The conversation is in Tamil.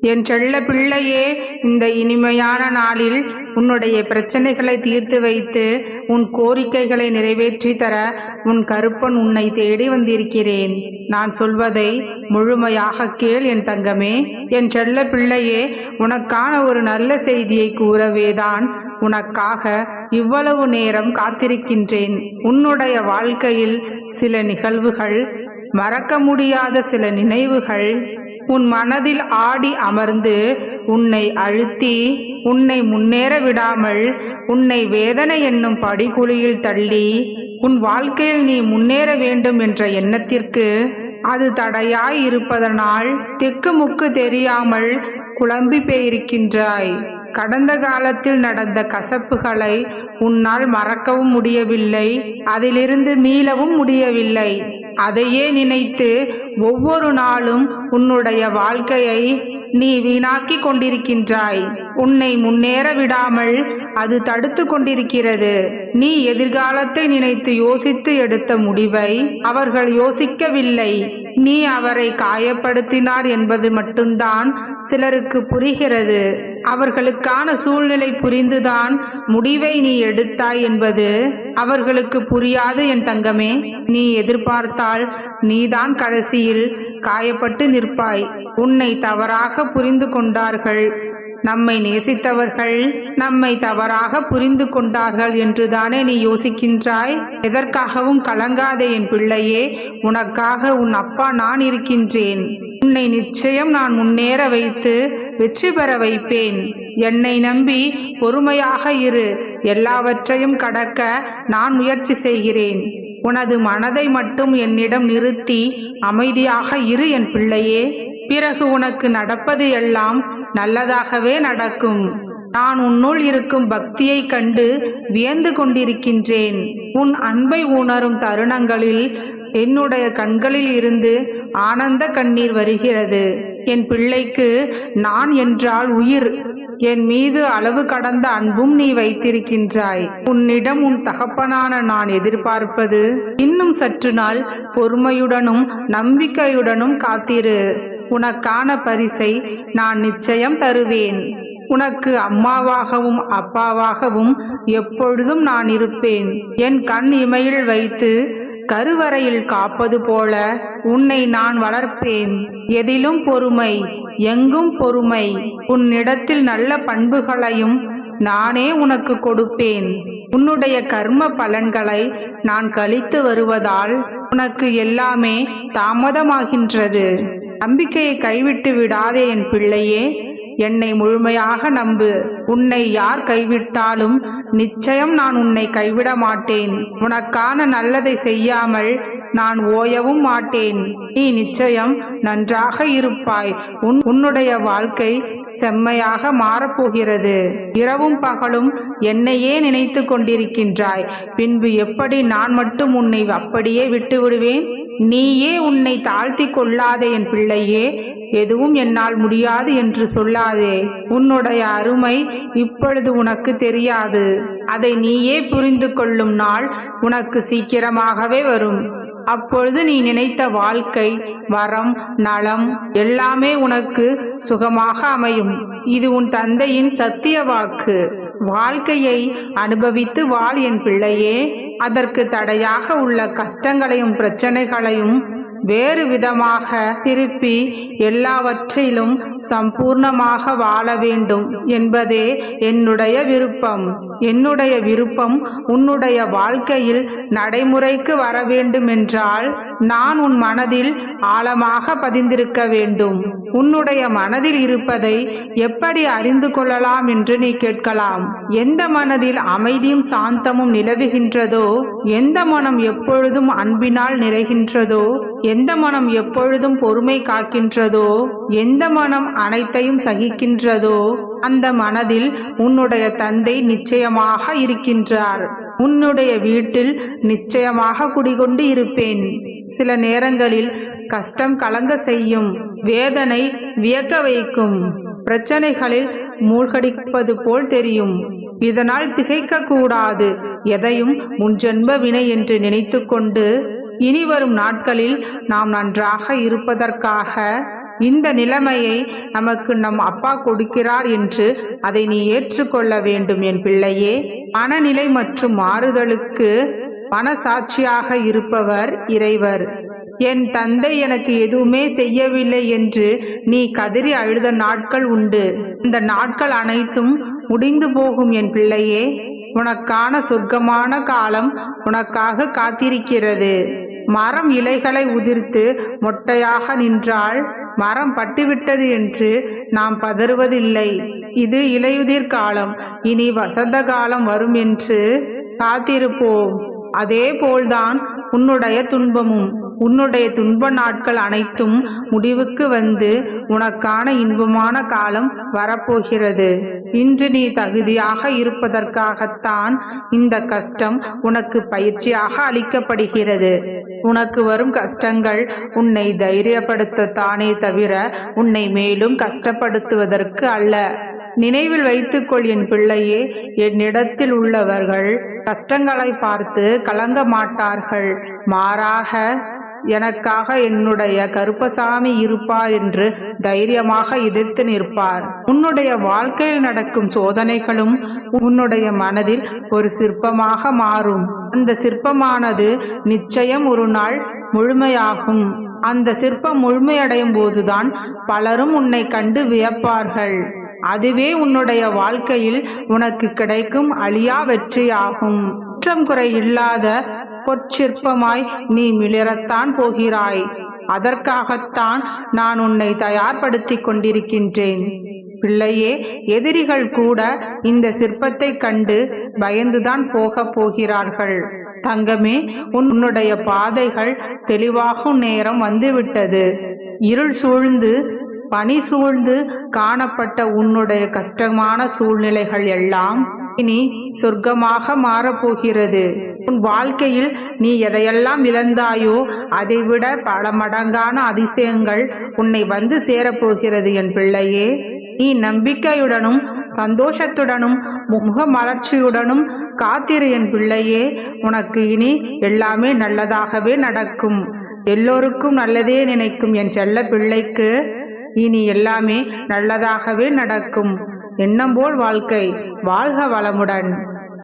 என் செல்ல பிள்ளையே இந்த இனிமையான நாளில் உன்னுடைய பிரச்சனைகளை தீர்த்து வைத்து உன் கோரிக்கைகளை நிறைவேற்றி தர உன் கருப்பன் உன்னை தேடி வந்திருக்கிறேன். நான் சொல்வதை முழுமையாக கேள் என் தங்கமே. என் செல்ல பிள்ளையே உனக்கான ஒரு நல்ல செய்தியை கூறவேதான். உனக்காக இவ்வளவு நேரம் காத்திருக்கின்றேன். உன்னுடைய வாழ்க்கையில் சில நிகழ்வுகள் மறக்க முடியாத சில நினைவுகள் உன் மனதில் ஆடி அமர்ந்து உன்னை அழுத்தி உன்னை முன்னேற விடாமல் உன்னை வேதனை என்னும் படிக்குழியில் தள்ளி உன் வாழ்க்கையில் நீ முன்னேற வேண்டும் என்ற எண்ணத்திற்கு அது தடையாய் இருப்பதனால் திக்குமுக்கு தெரியாமல் குழம்பி போயிருக்கின்றாய். கடந்த காலத்தில் நடந்த கசப்புகளை உன்னால் மறக்கவும் முடியவில்லை அதிலிருந்து மீளவும் முடியவில்லை. அதையே நினைத்து ஒவ்வொரு நாளும் உன்னுடைய வாழ்க்கையை நீ வீணாக்கி கொண்டிருக்கின்றாய். உன்னை முன்னேற விடாமல் அது தடுத்து கொண்டிருக்கிறது. நீ எதிர்காலத்தை நினைத்து யோசித்து எடுத்த முடிவை அவர்கள் யோசிக்கவில்லை. நீ அவரை காயப்படுத்தினார் என்பது மட்டும்தான் சிலருக்கு புரிகிறது. அவர்களுக்கான சூழ்நிலை புரிந்துதான் முடிவை நீ எடுத்தாய் என்பது அவர்களுக்கு புரியாது என் தங்கமே. நீ எதிர்பார்த்தால் நீதான் கடைசியில் காயப்பட்டு நிற்பாய். உன்னை தவறாக புரிந்து கொண்டார்கள். நம்மை நேசித்தவர்கள் நம்மை தவறாக புரிந்து கொண்டார்கள் என்றுதானே நீ யோசிக்கின்றாய்? எதற்காகவும் கலங்காதே என் பிள்ளையே. உனக்காக உன் அப்பா நான் இருக்கின்றேன். உன்னை நிச்சயம் நான் முன்னேற வைத்து வெற்றி பெற வைப்பேன். என்னை நம்பி பொறுமையாக இரு. எல்லாவற்றையும் கடக்க நான் முயற்சி செய்கிறேன். உனது மனதை மட்டும் என்னிடம் நிறுத்தி அமைதியாக இரு என் பிள்ளையே. பிறகு உனக்கு நடப்பது எல்லாம் நல்லதாகவே நடக்கும். நான் உன்னுள் இருக்கும் பக்தியைக் கண்டு வியந்து கொண்டிருக்கின்றேன். உன் அன்பை உணரும் தருணங்களில் என்னுடைய கண்களில் இருந்து ஆனந்த கண்ணீர் வருகிறது. என் பிள்ளைக்கு நான் என்றால் உயிர். என் மீது அளவு கடந்த அன்பும் நீ வைத்திருக்கின்றாய். உன்னிடம் உன் தகப்பனான நான் எதிர்பார்ப்பது இன்னும் சற்று நாள் பொறுமையுடனும் நம்பிக்கையுடனும் காத்திரு. உனக்கான பரிசை நான் நிச்சயம் தருவேன். உனக்கு அம்மாவாகவும் அப்பாவாகவும் எப்பொழுதும் நான் இருப்பேன். என் கண் இமையில் வைத்து கருவறையில் காப்பது போல உன்னை நான் வளர்ப்பேன். எதிலும் பொறுமை எங்கும் பொறுமை. உன்னிடத்தில் நல்ல பண்புகளையும் நானே உனக்கு கொடுப்பேன். உன்னுடைய கர்ம பலன்களை நான் கழித்து வருவதால் உனக்கு எல்லாமே தாமதமாகின்றது. நம்பிக்கையை கைவிட்டு விடாதே என் பிள்ளையே. என்னை முழுமையாக நம்பு. உன்னை யார் கைவிட்டாலும் நிச்சயம் நான் உன்னை கைவிட மாட்டேன். உனக்கான நல்லதை செய்யாமல் நான் ஓயவும் மாட்டேன். நீ நிச்சயம் நன்றாக இருப்பாய். உன் உன்னுடைய வாழ்க்கை செம்மையாக மாறப்போகிறது. இரவும் பகலும் என்னையே நினைத்து கொண்டிருக்கின்றாய். பின்பு எப்படி நான் மட்டும் உன்னை அப்படியே விட்டுவிடுவேன்? நீயே உன்னை தாழ்த்தி கொள்ளாத என் பிள்ளையே. எதுவும் என்னால் முடியாது என்று சொல்லாதே. உன்னுடைய அருமை இப்பொழுது உனக்கு தெரியாது. அதை நீயே புரிந்து கொள்ளும் நாள் உனக்கு சீக்கிரமாகவே வரும். அப்பொழுது நீ நினைத்த வாழ்க்கை வரம் நலம் எல்லாமே உனக்கு சுகமாக அமையும். இது உன் தந்தையின் சத்திய வாக்கு. வாழ்க்கையை அனுபவித்து வாழ் என் பிள்ளையே. அதற்கு தடையாக உள்ள கஷ்டங்களையும் பிரச்சனைகளையும் வேறு விதமாக திருப்பி எல்லாவற்றிலும் சம்பூர்ணமாக வாழ வேண்டும் என்பதே என்னுடைய விருப்பம். என்னுடைய விருப்பம் உன்னுடைய வாழ்க்கையில் நடைமுறைக்கு வர வேண்டுமென்றால் நான் உன் மனதில் ஆழமாக பதிந்திருக்க வேண்டும். உன்னுடைய மனதில் இருப்பதை எப்படி அறிந்து கொள்ளலாம் என்று நீ கேட்கலாம். எந்த மனதில் அமைதியும் சாந்தமும் நிலவுகின்றதோ எந்த மனம் எப்பொழுதும் அன்பினால் நிறைகின்றதோ எந்த மனம் எப்பொழுதும் பொறுமை காக்கின்றதோ எந்த மனம் அனைத்தையும் சகிக்கின்றதோ அந்த மனதில் உன்னுடைய தந்தை நிச்சயமாக இருக்கின்றார். உன்னுடைய வீட்டில் நிச்சயமாக குடிகொண்டு இருப்பேன். சில நேரங்களில் கஷ்டம் கலங்க செய்யும் வேதனை வியக்க வைக்கும் பிரச்சனைகளில் மூழ்கடிப்பது போல் தெரியும். இதனால் திகைக்க கூடாது எதையும் முன்ஜென்ப வினை என்று நினைத்துக்கொண்டு இனி வரும் நாட்களில் நாம் நன்றாக இருப்பதற்காக இந்த நிலைமையை நமக்கு நம் அப்பா கொடுக்கிறார் என்று அதை நீ ஏற்றுக்கொள்ள வேண்டும் என் பிள்ளையே. மனநிலை மற்றும் மாறுதலுக்கு மனசாட்சியாக இருப்பவர் இறைவர். என் தந்தை எனக்கு எதுவுமே செய்யவில்லை என்று நீ கதறி அழுத நாட்கள் உண்டு. இந்த நாட்கள் அனைத்தும் முடிந்து போகும் என் பிள்ளையே. உனக்கான சொர்க்கமான காலம் உனக்காக காத்திருக்கிறது. மரம் இலைகளை உதிர்த்து மொட்டையாக நின்றால் மரம் பட்டுவிட்டது என்று நாம் பதறுவதில்லை. இது இலையுதிர் காலம். இனி வசந்த காலம் வரும் என்று காத்திருப்போம். அதே போல்தான் உன்னுடைய துன்பமும். உன்னுடைய துன்ப நாட்கள் அனைத்தும் முடிவுக்கு வந்து உனக்கான இன்பமான காலம் வரப்போகிறது. இன்று நீ தகுதியாக இருப்பதற்காகத்தான் இந்த கஷ்டம் உனக்கு பயிற்சியாக அளிக்கப்படுகிறது. உனக்கு வரும் கஷ்டங்கள் உன்னை தைரியப்படுத்தத்தானே தவிர உன்னை மேலும் கஷ்டப்படுத்துவதற்கு அல்ல. நினைவில் வைத்துக்கொள் என் பிள்ளையே என்னிடத்தில் உள்ளவர்கள் கஷ்டங்களை பார்த்து கலங்க மாட்டார்கள் மாறாக எனக்காக என்னுடைய கருப்பசாமி இருப்பார் என்று தைரியமாக எதிர்த்து நிற்பார். உன்னுடைய வாழ்க்கையில் நடக்கும் சோதனைகளும் உன்னுடைய மனதில் ஒரு சிற்பமாக மாறும். அந்த சிற்பமானது நிச்சயம் ஒரு நாள் முழுமையாகும். அந்த சிற்பம் முழுமையடையும் போதுதான் பலரும் உன்னை கண்டு வியப்பார்கள். அதுவே உன்னுடைய வாழ்க்கையில் உனக்கு கிடைக்கும் அழியா வெற்றியாகும். குற்றம் குறை இல்லாத பொற்சிற்பமாய் நீ மிளிரத்தான் போகிறாய். அதற்காகத்தான் நான் உன்னை தயார்படுத்திக் கொண்டிருக்கின்றேன். பிள்ளையே எதிரிகள் கூட இந்த சிற்பத்தை கண்டு பயந்துதான் போக போகிறார்கள். தங்கமே உன்னுடைய பாதைகள் தெளிவாகும் நேரம் வந்துவிட்டது. இருள் சூழ்ந்து பனி சூழ்ந்து காணப்பட்ட உன்னுடைய கஷ்டமான சூழ்நிலைகள் எல்லாம் இனி சொர்க்கமாக மாறப்போகிறது. உன் வாழ்க்கையில் நீ எதையெல்லாம் இழந்தாயோ அதைவிட பல மடங்கான அதிசயங்கள் உன்னை வந்து சேரப்போகிறது என் பிள்ளையே. நீ நம்பிக்கையுடனும் சந்தோஷத்துடனும் முக மலர்ச்சியுடனும் காத்திரு என் பிள்ளையே. உனக்கு இனி எல்லாமே நல்லதாகவே நடக்கும். எல்லோருக்கும் நல்லதே நினைக்கும் என் செல்ல பிள்ளைக்கு இனி எல்லாமே நல்லதாகவே நடக்கும். எண்ணம் போல் வாழ்க்கை வாழ்க வளமுடன்.